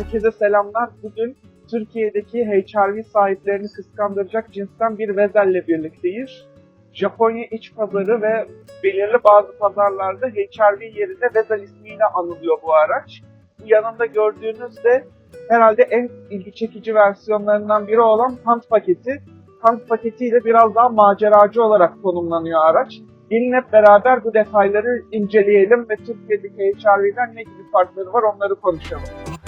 Herkese selamlar. Bugün Türkiye'deki HRV sahiplerini kıskandıracak cinsten bir Vezel'le birlikteyiz. Japonya iç pazarı ve belirli bazı pazarlarda HRV yerine Vezel ismiyle anılıyor bu araç. Yanında gördüğünüz de herhalde en ilgi çekici versiyonlarından biri olan Hunt paketi. Hunt paketiyle biraz daha maceracı olarak konumlanıyor araç. Gelin hep beraber bu detayları inceleyelim ve Türkiye'deki HRV'den ne gibi farkları var onları konuşalım.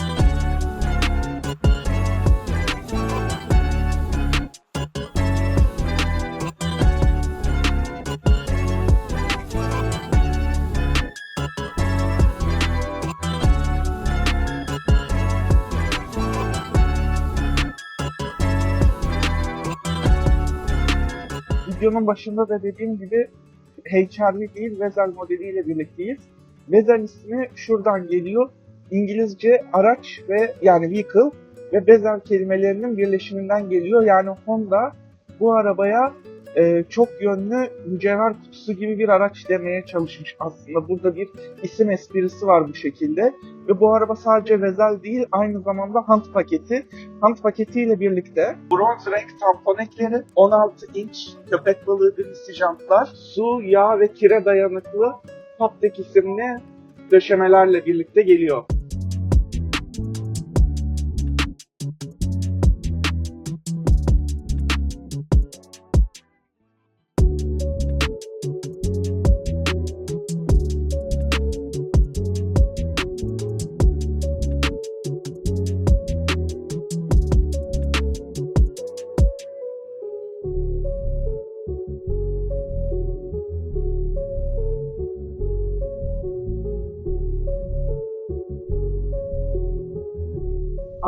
Videonun başında da dediğim gibi HRV değil Vezel modeliyle birlikteyiz. Vezel ismi şuradan geliyor. İngilizce araç ve yani vehicle ve Vezel kelimelerinin birleşiminden geliyor. Yani Honda bu arabaya e, çok yönlü mücevher kutusu gibi bir araç demeye çalışmış aslında. Burada bir isim esprisi var bu şekilde. Ve bu araba sadece Vezel değil aynı zamanda Hunt paketi. Hunt paketiyle birlikte bronz renk tampon ekleri, 16 inç köpek balığı grimsi jantlar, su, yağ ve kire dayanıklı Toptek isimli döşemelerle birlikte geliyor.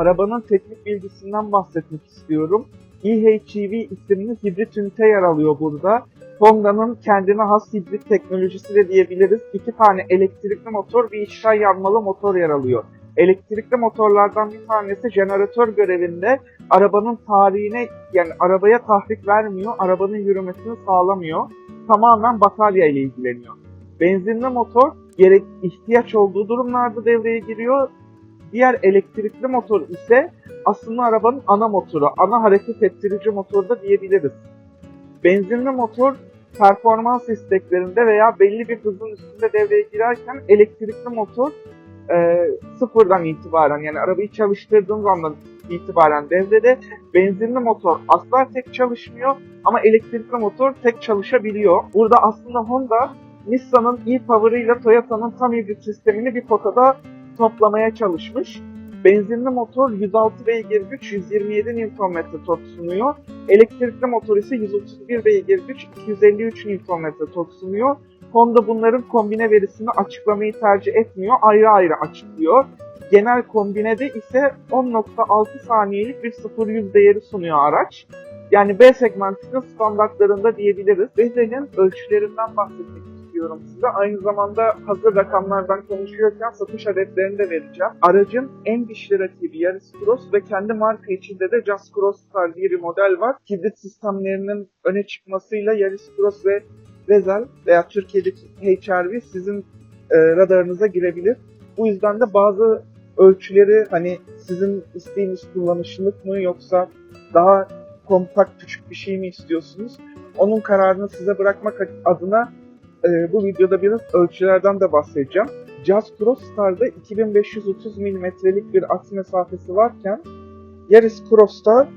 Arabanın teknik bilgisinden bahsetmek istiyorum. EHEV isimli hibrit ünite yer alıyor burada. Honda'nın kendine has hibrit teknolojisi de diyebiliriz. İki tane elektrikli motor, bir içten yanmalı motor yer alıyor. Elektrikli motorlardan bir tanesi jeneratör görevinde arabanın tarihine yani arabaya tahrik vermiyor, arabanın yürümesini sağlamıyor. Tamamen batarya ile ilgileniyor. Benzinli motor gerek ihtiyaç olduğu durumlarda devreye giriyor. Diğer elektrikli motor ise aslında arabanın ana motoru, ana hareket ettirici motoru da diyebiliriz. Benzinli motor performans isteklerinde veya belli bir hızın üstünde devreye girerken elektrikli motor e, sıfırdan itibaren yani arabayı çalıştırdığım zaman itibaren devrede benzinli motor asla tek çalışmıyor ama elektrikli motor tek çalışabiliyor. Burada aslında Honda Nissan'ın e-Power'ıyla Toyota'nın tam hibrit sistemini bir potada toplamaya çalışmış. Benzinli motor 106 beygir güç 127 Nm tork sunuyor. Elektrikli motor ise 131 beygir güç 253 Nm tork sunuyor. Honda bunların kombine verisini açıklamayı tercih etmiyor. Ayrı ayrı açıklıyor. Genel kombinede ise 10.6 saniyelik bir 0-100 değeri sunuyor araç. Yani B segmentinin standartlarında diyebiliriz. Vezel'in ölçülerinden bahsetmek istiyorum size. Aynı zamanda hazır rakamlardan konuşuyorken satış adetlerini de vereceğim. Aracın en dişli rakibi Yaris Cross ve kendi marka içinde de Just Cross diye bir model var. Hibrit sistemlerinin öne çıkmasıyla Yaris Cross ve Vezel veya Türkiye'deki HRV sizin e, radarınıza girebilir. Bu yüzden de bazı ölçüleri hani sizin isteğiniz kullanışlılık mı yoksa daha kompakt küçük bir şey mi istiyorsunuz? Onun kararını size bırakmak adına e, bu videoda biraz ölçülerden de bahsedeceğim. Just Cross Star'da 2530 mm'lik bir aks mesafesi varken Yaris Cross'ta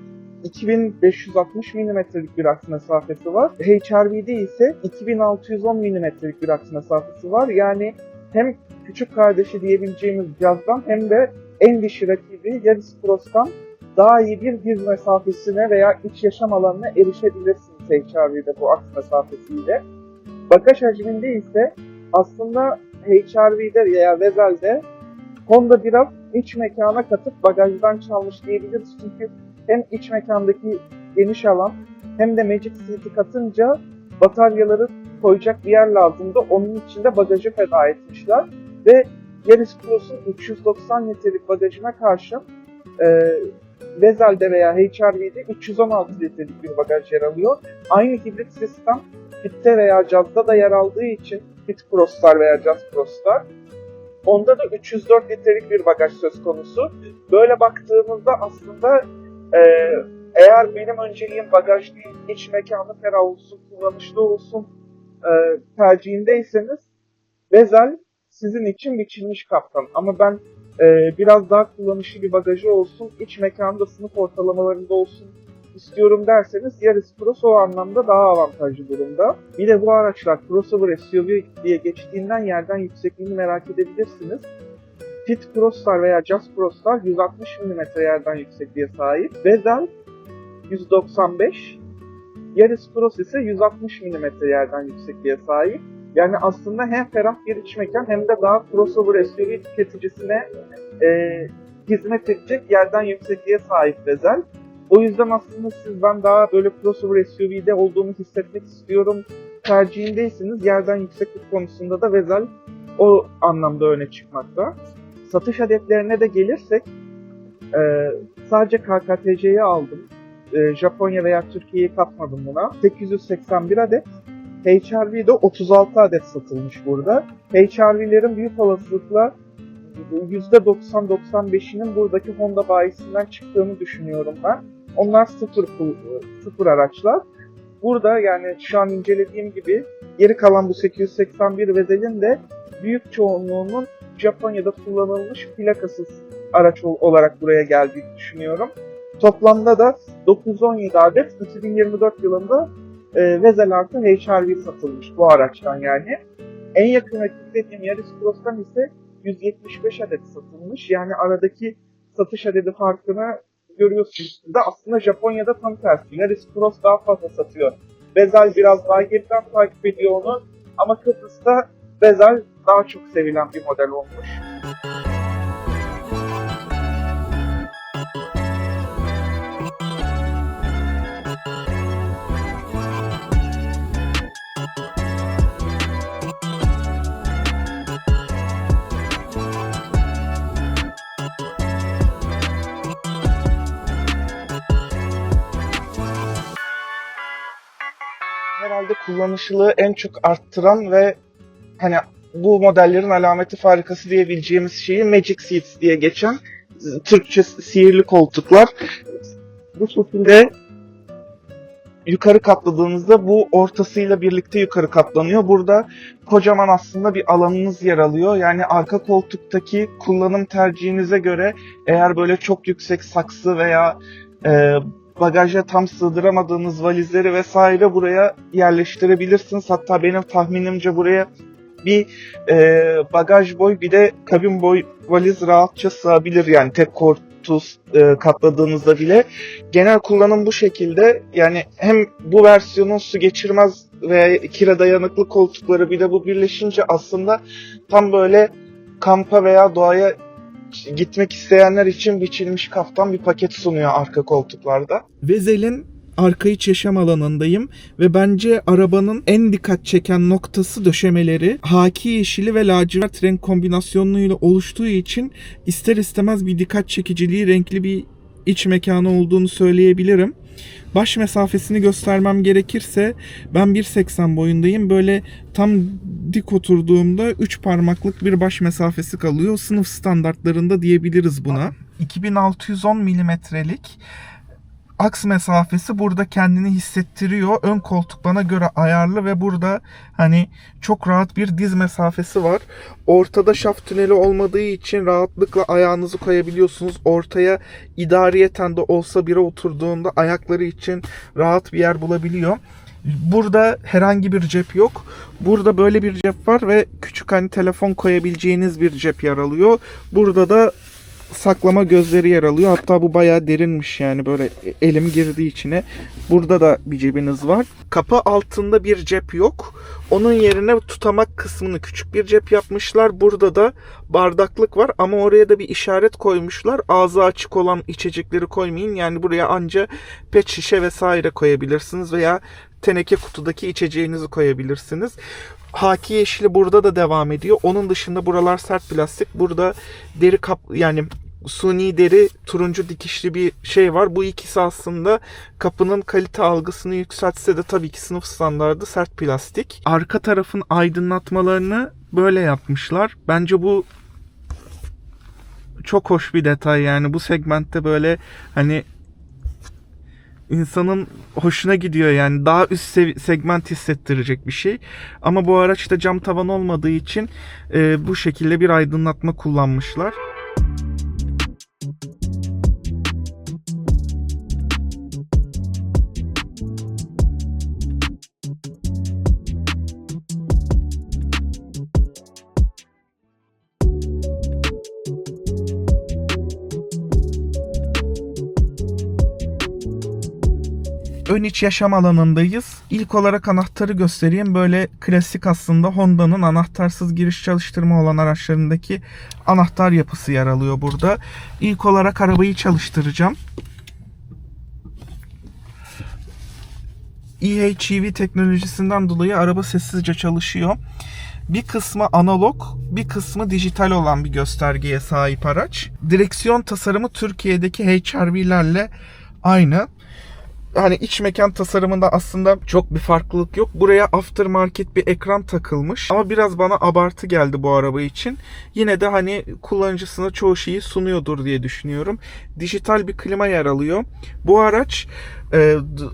2560 mm'lik bir aks mesafesi var. HRV'de ise 2610 mm'lik bir aks mesafesi var. Yani hem küçük kardeşi diyebileceğimiz Jazz'dan hem de en dişi rakibi Yaris Cross'tan daha iyi bir hız mesafesine veya iç yaşam alanına erişebilirsiniz HRV'de bu aks mesafesiyle. Bagaj hacminde ise aslında HRV'de veya Vezel'de Honda biraz iç mekana katıp bagajdan çalmış diyebiliriz. Çünkü hem iç mekandaki geniş alan hem de Magic Seat'i katınca bataryaları koyacak bir yer lazımdı. Onun için de bagajı feda etmişler. Ve Yaris Cross'un 390 litrelik bagajına karşın e, Vezel'de veya HRV'de 316 litrelik bir bagaj yer alıyor. Aynı hibrit sistem Fit'te veya Jazz'da da yer aldığı için Fit Cross'lar veya Jazz Cross'lar Onda da 304 litrelik bir bagaj söz konusu. Böyle baktığımızda aslında e, eğer benim önceliğim bagaj değil, iç mekanı ferah olsun, kullanışlı olsun e, tercihindeyseniz Vezel sizin için biçilmiş kaptan. Ama ben e, biraz daha kullanışlı bir bagajı olsun, iç mekanda sınıf ortalamalarında olsun istiyorum derseniz Yaris Cross o anlamda daha avantajlı durumda. Bir de bu araçlar crossover SUV diye geçtiğinden yerden yüksekliğini merak edebilirsiniz. Fit Crosslar veya Just Crosslar 160 mm yerden yüksekliğe sahip. Vezel 195, Yaris Cross ise 160 mm yerden yüksekliğe sahip. Yani aslında hem ferah bir iç mekan hem de daha crossover SUV tüketicisine e, hizmet edecek yerden yüksekliğe sahip Vezel. O yüzden aslında siz ben daha böyle crossover SUV'de olduğumu hissetmek istiyorum tercihindeyseniz yerden yükseklik konusunda da Vezel o anlamda öne çıkmakta. Satış adetlerine de gelirsek e, sadece KKTC'yi aldım. E, Japonya veya Türkiye'yi katmadım buna. 881 adet. HRV'de 36 adet satılmış burada. HRV'lerin büyük olasılıkla %90-95'inin buradaki Honda bayisinden çıktığını düşünüyorum ben. Onlar sıfır, sıfır araçlar. Burada yani şu an incelediğim gibi geri kalan bu 881 Vezel'in de büyük çoğunluğunun Japonya'da kullanılmış plakasız araç ol- olarak buraya geldiğini düşünüyorum. Toplamda da 917 adet 2024 yılında e, Vezel artı HRV satılmış bu araçtan yani. En yakın rakip dediğim Yaris Cross'tan ise 175 adet satılmış. Yani aradaki satış adedi farkını görüyorsunuz de. Aslında Japonya'da tam tersi. Yaris Cross daha fazla satıyor. Bezel biraz daha geriden takip ediyor onu. Ama Kıbrıs'ta Bezel daha çok sevilen bir model olmuş. Kullanışlılığı en çok arttıran ve hani bu modellerin alameti farikası diyebileceğimiz şeyi Magic Seats diye geçen Türkçe sihirli koltuklar. Bu şekilde yukarı katladığınızda bu ortasıyla birlikte yukarı katlanıyor. Burada kocaman aslında bir alanınız yer alıyor. Yani arka koltuktaki kullanım tercihinize göre eğer böyle çok yüksek saksı veya e, bagaja tam sığdıramadığınız valizleri vesaire buraya yerleştirebilirsiniz. Hatta benim tahminimce buraya bir e, bagaj boy bir de kabin boy valiz rahatça sığabilir yani tek koltuğu e, katladığınızda bile. Genel kullanım bu şekilde. Yani hem bu versiyonun su geçirmez ve kira dayanıklı koltukları bir de bu birleşince aslında tam böyle kampa veya doğaya gitmek isteyenler için biçilmiş kaftan bir paket sunuyor arka koltuklarda. Vezel'in arka iç yaşam alanındayım ve bence arabanın en dikkat çeken noktası döşemeleri. Haki yeşili ve lacivert renk kombinasyonuyla oluştuğu için ister istemez bir dikkat çekiciliği, renkli bir iç mekanı olduğunu söyleyebilirim. Baş mesafesini göstermem gerekirse ben 1.80 boyundayım. Böyle tam dik oturduğumda 3 parmaklık bir baş mesafesi kalıyor. Sınıf standartlarında diyebiliriz buna. 2610 milimetrelik aks mesafesi burada kendini hissettiriyor. Ön koltuk bana göre ayarlı ve burada hani çok rahat bir diz mesafesi var. Ortada şaft tüneli olmadığı için rahatlıkla ayağınızı koyabiliyorsunuz. Ortaya idariyeten de olsa biri oturduğunda ayakları için rahat bir yer bulabiliyor. Burada herhangi bir cep yok. Burada böyle bir cep var ve küçük hani telefon koyabileceğiniz bir cep yer alıyor. Burada da saklama gözleri yer alıyor. Hatta bu bayağı derinmiş yani böyle elim girdi içine. Burada da bir cebiniz var. Kapı altında bir cep yok. Onun yerine tutamak kısmını küçük bir cep yapmışlar. Burada da bardaklık var ama oraya da bir işaret koymuşlar. Ağzı açık olan içecekleri koymayın. Yani buraya anca pet şişe vesaire koyabilirsiniz veya teneke kutudaki içeceğinizi koyabilirsiniz. Haki yeşili burada da devam ediyor. Onun dışında buralar sert plastik. Burada deri kap yani suni deri turuncu dikişli bir şey var. Bu ikisi aslında kapının kalite algısını yükseltse de tabii ki sınıf standardı sert plastik. Arka tarafın aydınlatmalarını böyle yapmışlar. Bence bu çok hoş bir detay yani bu segmentte böyle hani insanın hoşuna gidiyor yani daha üst segment hissettirecek bir şey. Ama bu araçta cam tavan olmadığı için e, bu şekilde bir aydınlatma kullanmışlar. Ön iç yaşam alanındayız. İlk olarak anahtarı göstereyim. Böyle klasik aslında Honda'nın anahtarsız giriş çalıştırma olan araçlarındaki anahtar yapısı yer alıyor burada. İlk olarak arabayı çalıştıracağım. EHEV teknolojisinden dolayı araba sessizce çalışıyor. Bir kısmı analog, bir kısmı dijital olan bir göstergeye sahip araç. Direksiyon tasarımı Türkiye'deki HRV'lerle aynı hani iç mekan tasarımında aslında çok bir farklılık yok. Buraya aftermarket bir ekran takılmış. Ama biraz bana abartı geldi bu araba için. Yine de hani kullanıcısına çoğu şeyi sunuyordur diye düşünüyorum. Dijital bir klima yer alıyor. Bu araç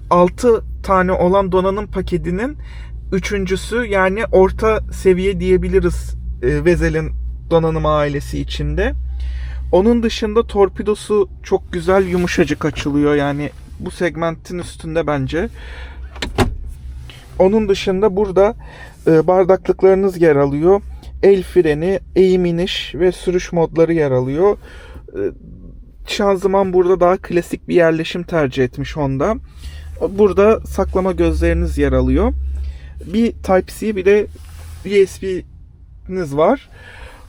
6 tane olan donanım paketinin üçüncüsü yani orta seviye diyebiliriz e, Vezel'in donanım ailesi içinde. Onun dışında torpidosu çok güzel yumuşacık açılıyor yani bu segmentin üstünde bence. Onun dışında burada e, bardaklıklarınız yer alıyor. El freni, eğim iniş ve sürüş modları yer alıyor. E, şanzıman burada daha klasik bir yerleşim tercih etmiş Honda. Burada saklama gözleriniz yer alıyor. Bir Type-C bir de USB'niz var.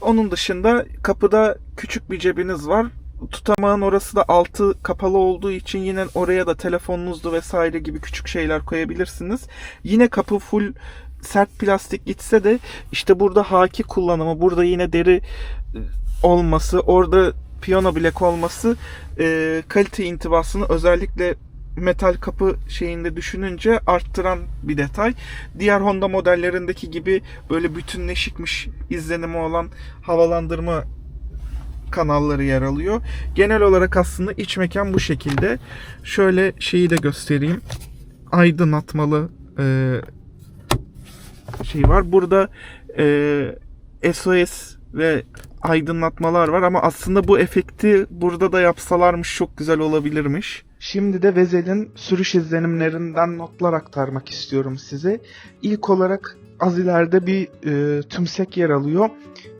Onun dışında kapıda küçük bir cebiniz var tutamağın orası da altı kapalı olduğu için yine oraya da telefonunuzdu vesaire gibi küçük şeyler koyabilirsiniz. Yine kapı full sert plastik gitse de işte burada haki kullanımı, burada yine deri olması, orada piyano bilek olması e, kalite intibasını özellikle metal kapı şeyinde düşününce arttıran bir detay. Diğer Honda modellerindeki gibi böyle bütünleşikmiş izlenimi olan havalandırma kanalları yer alıyor. Genel olarak aslında iç mekan bu şekilde. Şöyle şeyi de göstereyim. Aydınlatmalı e, şey var. Burada e, SOS ve aydınlatmalar var ama aslında bu efekti burada da yapsalarmış çok güzel olabilirmiş. Şimdi de Vezel'in sürüş izlenimlerinden notlar aktarmak istiyorum size. İlk olarak az ileride bir e, tümsek yer alıyor.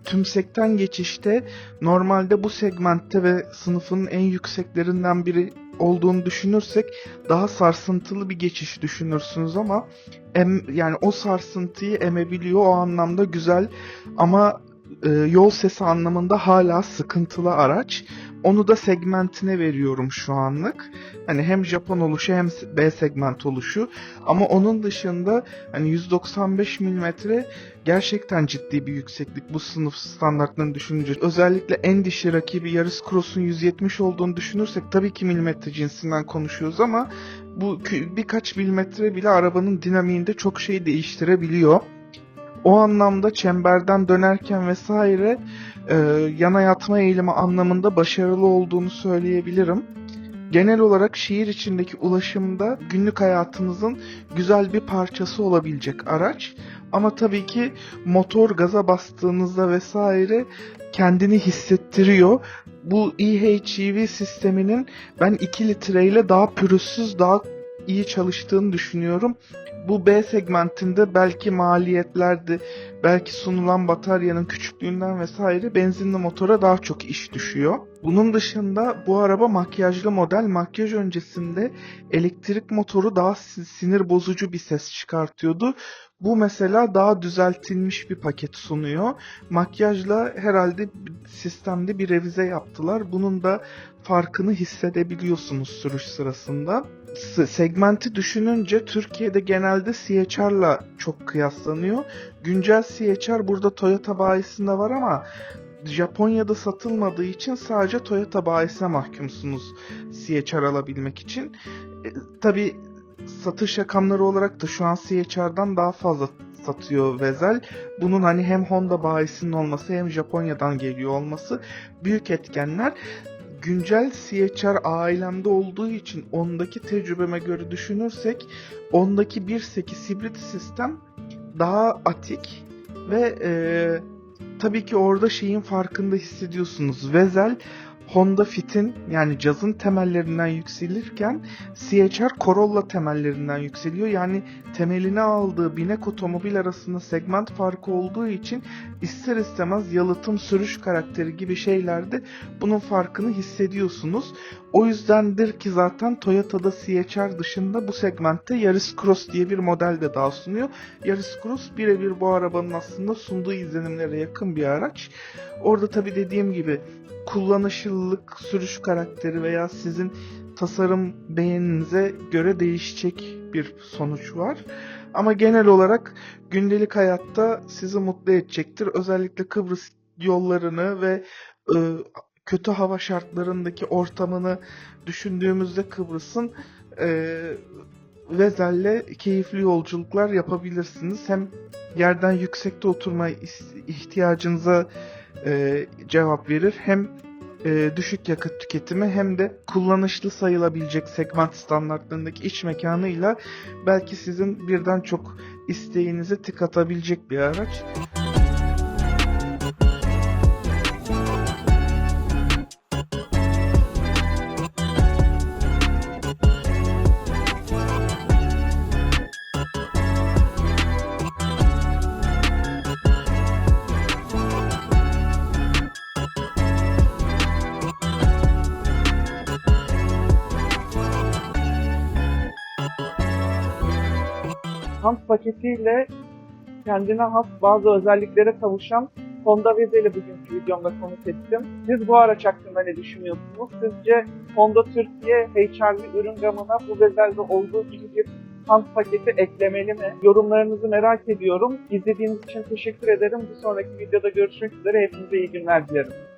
Tümsekten geçişte normalde bu segmentte ve sınıfın en yükseklerinden biri olduğunu düşünürsek daha sarsıntılı bir geçiş düşünürsünüz ama em, yani o sarsıntıyı emebiliyor o anlamda güzel ama e, yol sesi anlamında hala sıkıntılı araç. Onu da segmentine veriyorum şu anlık. Hani hem Japon oluşu hem B segment oluşu. Ama onun dışında hani 195 mm gerçekten ciddi bir yükseklik bu sınıf standartlarını düşününce. Özellikle en dişi rakibi Yaris Cross'un 170 olduğunu düşünürsek tabii ki milimetre cinsinden konuşuyoruz ama bu birkaç milimetre bile arabanın dinamiğinde çok şey değiştirebiliyor. O anlamda çemberden dönerken vesaire e, yana yatma eğilimi anlamında başarılı olduğunu söyleyebilirim. Genel olarak şehir içindeki ulaşımda günlük hayatınızın güzel bir parçası olabilecek araç. Ama tabii ki motor gaza bastığınızda vesaire kendini hissettiriyor. Bu EHEV sisteminin ben 2 litreyle daha pürüzsüz, daha iyi çalıştığını düşünüyorum. Bu B segmentinde belki maliyetlerdi, belki sunulan bataryanın küçüklüğünden vesaire benzinli motora daha çok iş düşüyor. Bunun dışında bu araba makyajlı model. Makyaj öncesinde elektrik motoru daha sinir bozucu bir ses çıkartıyordu. Bu mesela daha düzeltilmiş bir paket sunuyor. Makyajla herhalde sistemde bir revize yaptılar. Bunun da farkını hissedebiliyorsunuz sürüş sırasında segmenti düşününce Türkiye'de genelde CHR'la çok kıyaslanıyor. Güncel CHR burada Toyota bayisinde var ama Japonya'da satılmadığı için sadece Toyota bayisine mahkumsunuz CHR alabilmek için. E, Tabi satış rakamları olarak da şu an CHR'dan daha fazla satıyor Vezel. Bunun hani hem Honda bayisinin olması hem Japonya'dan geliyor olması büyük etkenler. Güncel CHR ailemde olduğu için ondaki tecrübeme göre düşünürsek ondaki 1.8 hibrit sistem daha atik ve e, tabii ki orada şeyin farkında hissediyorsunuz. Vezel Honda Fit'in yani cazın temellerinden yükselirken CHR Corolla temellerinden yükseliyor. Yani temelini aldığı binek otomobil arasında segment farkı olduğu için ister istemez yalıtım sürüş karakteri gibi şeylerde bunun farkını hissediyorsunuz. O yüzdendir ki zaten Toyota'da CHR dışında bu segmentte Yaris Cross diye bir model de daha sunuyor. Yaris Cross birebir bu arabanın aslında sunduğu izlenimlere yakın bir araç. Orada tabi dediğim gibi kullanışlılık, sürüş karakteri veya sizin tasarım beğeninize göre değişecek bir sonuç var. Ama genel olarak gündelik hayatta sizi mutlu edecektir. Özellikle Kıbrıs yollarını ve e, kötü hava şartlarındaki ortamını düşündüğümüzde Kıbrıs'ın e, Vezel'le keyifli yolculuklar yapabilirsiniz. Hem yerden yüksekte oturma ihtiyacınıza e, cevap verir. Hem e, düşük yakıt tüketimi hem de kullanışlı sayılabilecek segment standartlarındaki iç mekanıyla belki sizin birden çok isteğinize tık atabilecek bir araç. Kamp paketiyle kendine has bazı özelliklere kavuşan Honda Vezel'i bugünkü videomda konuk ettim. Siz bu araç hakkında ne düşünüyorsunuz? Sizce Honda Türkiye HRV ürün gamına bu Vezel'de olduğu gibi bir kamp paketi eklemeli mi? Yorumlarınızı merak ediyorum. İzlediğiniz için teşekkür ederim. Bir sonraki videoda görüşmek üzere. Hepinize iyi günler dilerim.